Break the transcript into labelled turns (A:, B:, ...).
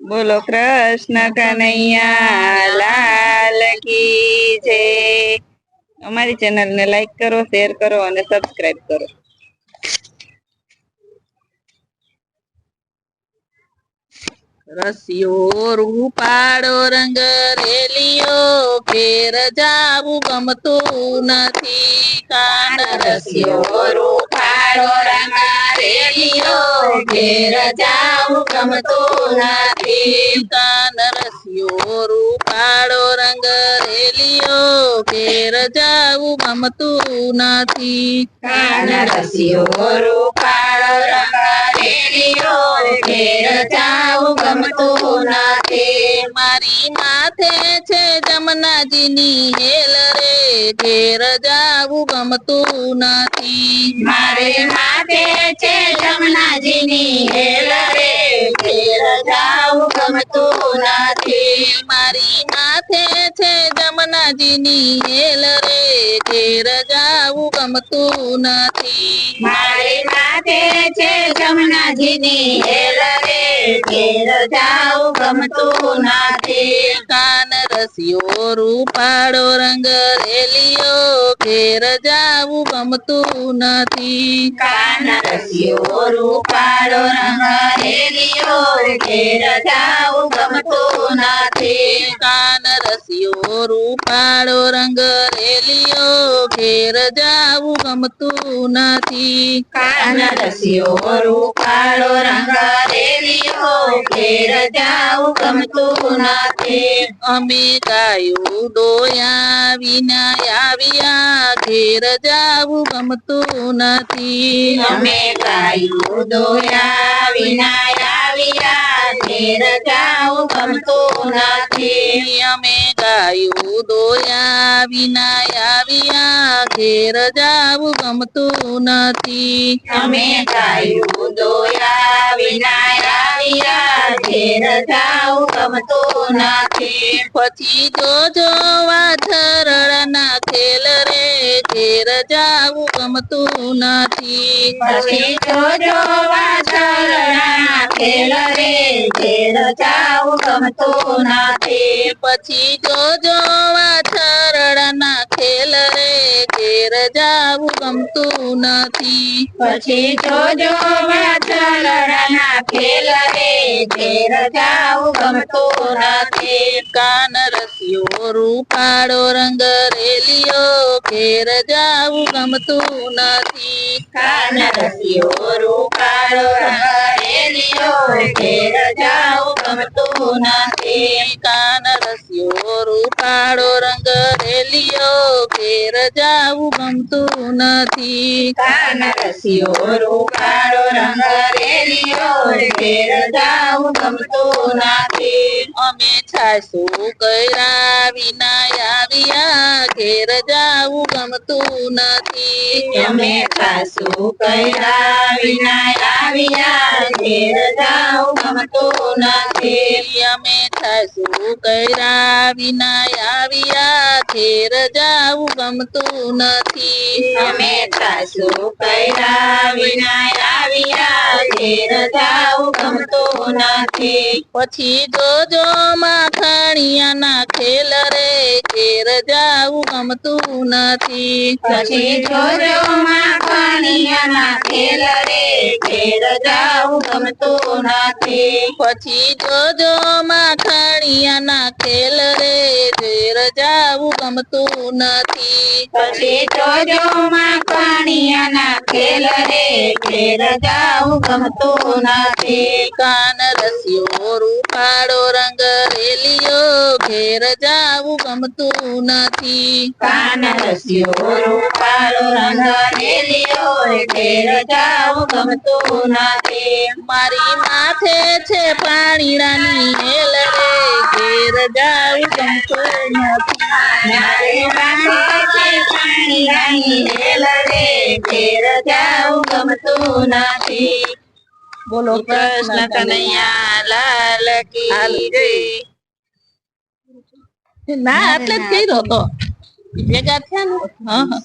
A: બોલો કૃષ્ણ કનૈયા લાલ કી જય અમારી ચેનલ ને લાઈક કરો શેર કરો અને સબસ્ક્રાઇબ કરો. રસિયો રૂપાળો રંગ રેલિયો ઘેર જાવું ગમતું નથી. કાન રસિયો રૂપાળો રંગ રેલિયો ઘેર જાવું ગમતું નથી કાન રૂપાળો રંગ રેલિયો ઘેર જાવું ગમતું નથી
B: કાન રૂપાળો રંગ રેલિયો ઘેર જાવું ગમતું નથી
A: મારી માથે છે જમનાજીની હેલ રે રજાવું ગમતું નથી.
B: મારે માથે છે જમનાજીની હેલ રે. રજાવું ગમતું નથી.
A: મારી માથે છે જમનાજીની હેલ રે. ઘેર રજાવું ગમતું નથી.
B: મારે માથે છે જમનાજીની હેલ રે. ઘેર ગમતું નથી
A: કાન રસિયો રૂપાળો રંગ રેલિયો ઘેર જાવું ગમતું નથી.
B: કાન રસિયો રૂપાળો રંગ ઘેર
A: રૂપાળો રંગ રેલિયો ઘેર જાવું ગમતું નથી.
B: કાન રસિયો રૂપાળો રંગ રેલિયો ઘેર જાવું ગમતું નથી
A: અમે ગાયું ડોયા વિના આવ્યા ઘેર જાવું ગમતું નથી.
B: અમે ગાયું દોયા વિના આવ્યા જાવું ગમતું નથી.
A: અમે ગાયું દોયા વિના આવ્યા ઘેર જાવું ગમતું નથી.
B: અમે ગાયું દોયા વિના આવ્યા ઘેર જાવું ગમતું નથી.
A: પછી જોજો વાછરડાના ખેલ રે ઘેર જાવું ગમતું નથી.
B: પછી જોજો વાછરડાના ખેલ રે ઘેર જાવું ગમતું નથી
A: પછી જોજો ઘેર જાવું ગમતું નથી.
B: પછી જોજો વાછરડાના ખેલ રે ઘેર જાવું ગમતું નથી.
A: કાન રસિયો રૂપાળો રંગ રેલિયો ઘેર જાવું ગમતું નથી.
B: કાન રસિયો રૂપાળો રંગ રેલિયો ઘેર જાવું ગમતું નથી.
A: કાન રસિયો રૂપાળો રંગ રેલિયો ઘેર જાવું ગમતું નથી.
B: કાન રસિયો રંગ રેલિયો ઘેર જાવું ગમતું નથી.
A: અમે છાસુ કર્યા વિના આવ્યા ઘેર જાવું ગમતું નથી.
B: અમે સાસુ કર્યા વિના આવ્યા ઘેર જાવું ગમતું નથી.
A: અમે છાસુ કર્યા વિના આવ્યા ઘેર જાવું ગમતું નથી.
B: અમે સાસુ કર્યા વિના આવ્યા ઘેર જાવું ગમતું નથી.
A: પછી જોજો માખણિયાના ખેલ રે ઘેર જાવું ગમતું નથી.
B: પછી જોજો માખણિયાના ખેલ રે ગમતું નથી.
A: પછી જોજો માખણિયાના ખેલ રે ઘેર જાવું ગમતું નથી.
B: પછી જોજો માખણિયાના ખેલ રે ઘેર જાવું ગમતું નથી.
A: કાન રસિયો રૂપાળો રંગ રેલિયો ઘેર જાવું ગમતું નથી.
B: કાન રસ્યો રૂપાળો રંગ રેલિયો ગમતું નથી
A: મારી માથે છે પાણીડાની હેલ રે ઘેર જાવું ગમતું નથી
B: મારે પાસે છે પાણી રાની હેલ રે ઘેર જાવું ગમતું નથી
A: બોલો કૃષ્ણ કનૈયા. લાલ કી જય. ના એટલે જ કર્યો તો. ભેગા થયા ને? હા હા.